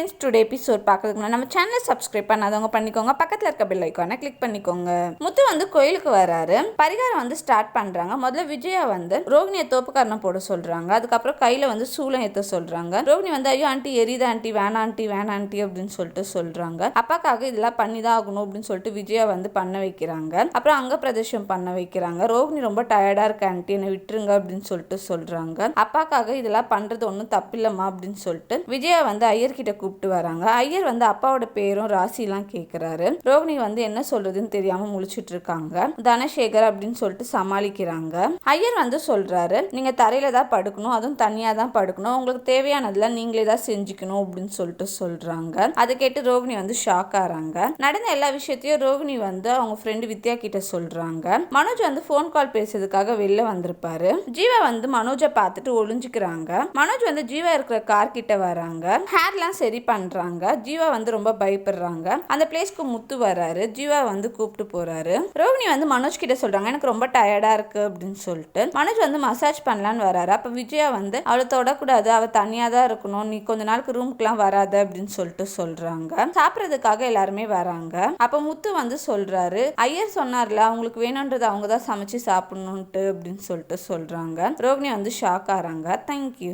Friends today episode பார்க்கறதுக்கு நம்ம சேனலை சப்ஸ்கிரைப் பண்ணாதவங்க பண்ணிக்கோங்க. பக்கத்தில் இருக்க பெல் ஐக்கானை கிளிக் பண்ணிக்கோங்க. முத்து வந்து கோயிலுக்கு வராரு பரிகாரம் வந்து ஸ்டார்ட் பண்ணுறாங்க முதல்ல விஜயா வந்து ரோகிணியை தோப்புக்காரணம் போட சொல்கிறாங்க அதுக்கப்புறம் கையில் வந்து சூளம் ஏற்ற சொல்கிறாங்க ரோகிணி வந்து ஐயோ ஆண்டி எரியுது ஆண்டி வேணா ஆண்டி வேணாம் ஆண்டி அப்படின்னு சொல்லிட்டு சொல்கிறாங்க அப்பாக்காக இதெல்லாம் பண்ணி தான் ஆகணும் அப்படின்னு சொல்லிட்டு விஜயா வந்து பண்ண வைக்கிறாங்க. அப்புறம் அங்க பிரதேசம் பண்ண வைக்கிறாங்க. ரோகிணி ரொம்ப டயர்டாக இருக்க ஆண்டி என்னை விட்டுருங்க அப்படின்னு சொல்லிட்டு சொல்கிறாங்க அப்பாக்காக இதெல்லாம் பண்ணுறது ஒன்றும் தப்பில்லம்மா அப்படின்னு சொல்லிட்டு விஜயா வந்து ஐயர்கிட்ட கூப்பிட்டு வராங்க. ஐயர் வந்து அப்பாவோட பேரும் ராசிலாம் கேட்குறாரு ரோகிணி வந்து என்ன சொல்றதுன்னு தெரியாம முழிச்சிட்டு இருக்காங்க. தனசேகர் அப்படின்னு சொல்லிட்டு சமாளிக்கிறாங்க. ஐயர் வந்து சொல்றாரு நீங்க தரையில தான் படுக்கணும் அதுவும் தனியா தான் படுக்கணும். உங்களுக்கு தேவையானதெல்லாம் நீங்களே தான் செஞ்சுக்கணும் அப்படின்னு சொல்லிட்டு சொல்றாங்க. அதை கேட்டு ரோகிணி வந்து ஷாக் ஆறாங்க. நடந்த எல்லா விஷயத்தையும் ரோகிணி வந்து அவங்க ஃப்ரெண்டு வித்யா கிட்ட சொல்றாங்க. மனோஜ் வந்து ஃபோன் கால் பேசுறதுக்காக வெளில வந்திருப்பாரு. ஜீவா வந்து மனோஜை பார்த்துட்டு ஒளிஞ்சுக்கிறாங்க. மனோஜ் வந்து ஜீவா இருக்கிற கார் கிட்ட வராங்க. ஹேர்லாம் சரி சரி பண்றாங்க. ஜீவா வந்து ரொம்ப பயப்படுறாங்க. அந்த பிளேஸ்க்கு முத்து வராரு. ஜீவா வந்து கூப்பிட்டு போறாரு. ரோகிணி வந்து மனோஜ் கிட்ட சொல்றாங்க எனக்கு ரொம்ப டயர்டா இருக்கு அப்படின்னு சொல்லிட்டு. மனோஜ் வந்து மசாஜ் பண்ணலான்னு வராரு. அப்ப விஜயா வந்து அவளை தொடக்கூடாது. அவ தனியா தான் இருக்கணும். நீ கொஞ்ச நாளுக்கு ரூமுக்குலாம் வராத அப்படின்னு சொல்லிட்டு சொல்றாங்க. சாப்பிட்றதுக்காக எல்லாருமே வராங்க. அப்ப முத்து வந்து சொல்றாரு ஐயர் சொன்னார்ல அவங்களுக்கு வேணுன்றது அவங்க தான் சமைச்சு சாப்பிடணுன்ட்டு அப்படின்னு சொல்லிட்டு சொல்றாங்க. ரோகிணி வந்து ஷாக் ஆறாங்க. தேங்க்யூ